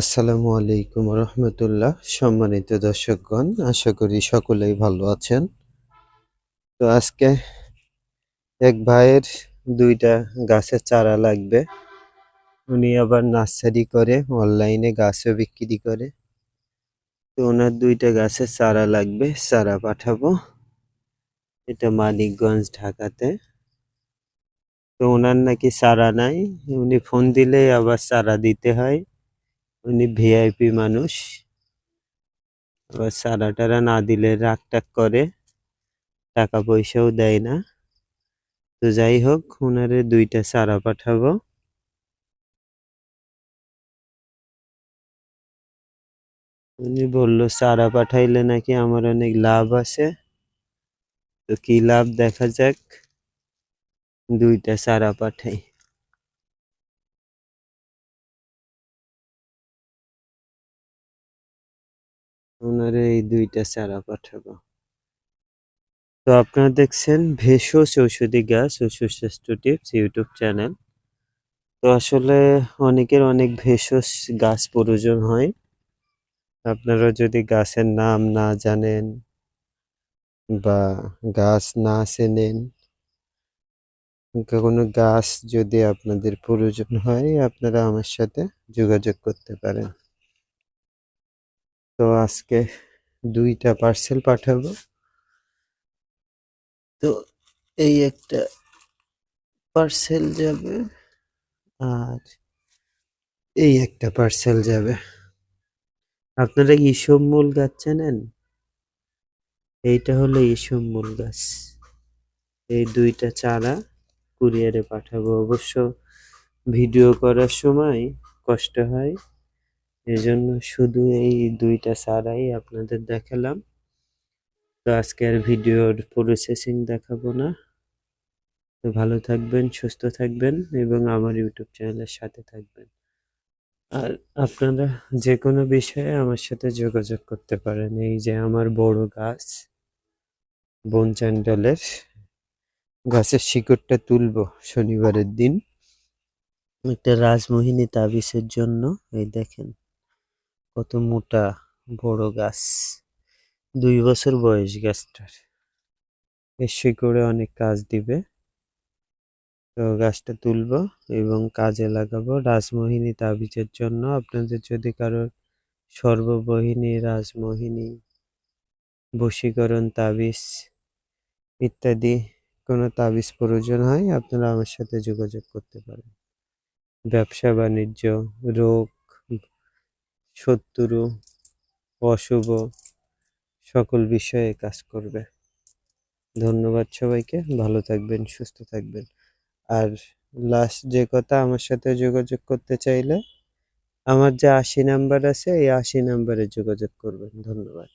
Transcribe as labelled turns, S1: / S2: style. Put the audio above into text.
S1: আসসালামু আলাইকুম রহমতুল্লাহ। সম্মানিত দর্শকগণ, আশা করি সকলেই ভালো আছেন। তো আজকে এক ভাইয়ের দুইটা গাছের চারা লাগবে। উনি আবার নার্সারি করে, অনলাইনে গাছও বিক্রি করে। তো ওনার দুইটা গাছের চারা লাগবে, চারা পাঠাবো। এটা মানিকগঞ্জ, ঢাকাতে। তো ওনার নাকি চারা নাই, উনি ফোন দিলেই আবার চারা দিতে হয়। উনি ভিআইপি মানুষ। আবার সারা টারা না দিলে রাগ টাক করে, টাকা পয়সাও দেয় না। তো যাই হোক ওনারে দুইটা সারা পাঠাবো। উনি বলল, সারা পাঠাইলে নাকি আমার অনেক লাভ আছে। তো কি লাভ? দেখা যাক। দুইটা সারা পাঠাই। ওনারে এই দুইটা চারা পাঠাবো। তো আপনারা দেখছেন ভেষজ ঔষধি গাছ ও সুস্বাস্থ্য টিপস ইউটিউব চ্যানেল। তো আসলে অনেকের অনেক ভেষজ গাছ প্রয়োজন হয়। আপনারা যদি গাছের নাম না জানেন বা গাছ না চেনেন, কোনো গাছ যদি আপনাদের প্রয়োজন হয়, আপনারা আমার সাথে যোগাযোগ করতে পারেন। তো আজকে দুইটা পার্সেল পাঠাবো। তো এই একটা পার্সেল যাবে আর এই একটা পার্সেল যাবে। আপনারা ইসব মূল গাছ চেনেন? এইটা হলো ইসব মূল গাছ। এই দুইটা চারা কুরিয়ারে পাঠাবো। অবশ্য ভিডিও করার সময় কষ্ট হয়। এজন্য শুধু এই দুইটা চারাই আপনাদের দেখালাম। তো আজকে আর ভিডিওর প্রসেসিং দেখাবো না। তো ভালো থাকবেন, সুস্থ থাকবেন এবং আমার ইউটিউব চ্যানেলের সাথে থাকবেন। আর আপনারা যে কোনো বিষয়ে আমার সাথে যোগাযোগ করতে পারেন। এই যে আমার বড় গাছ, বন চ্যান্ডেলের গাছের শিকড়টা তুলবো শনিবারের দিন। একটা রাজমোহিনী তাবিজের জন্য, এই দেখেন। কত মোটা বড় গাছ। দুই বছর বয়স গাছটার। এর শিকড়ে অনেক কাজ দিবে। তো গাছটা তুলবো এবং কাজে লাগাবো রাজমোহিনী তাবিজের জন্য। আপনাদের যদি কারোর সর্ববহিনী, রাজমোহিনী, বশীকরণ তাবিজ ইত্যাদি কোনো তাবিজ প্রয়োজন হয়, আপনারা আমার সাথে যোগাযোগ করতে পারেন। ব্যবসা, বাণিজ্য, রোগ শত্রু অশুভ সকল বিষয়ে কাজ করবে। ধন্যবাদ সবাইকে, ভালো থাকবেন, সুস্থ থাকবেন। আর লাস্ট যে কথা, আমার সাথে যোগাযোগ করতে চাইলে, আমার যে আশি নাম্বার আছে, এই আশি নাম্বারে যোগাযোগ করবেন। ধন্যবাদ।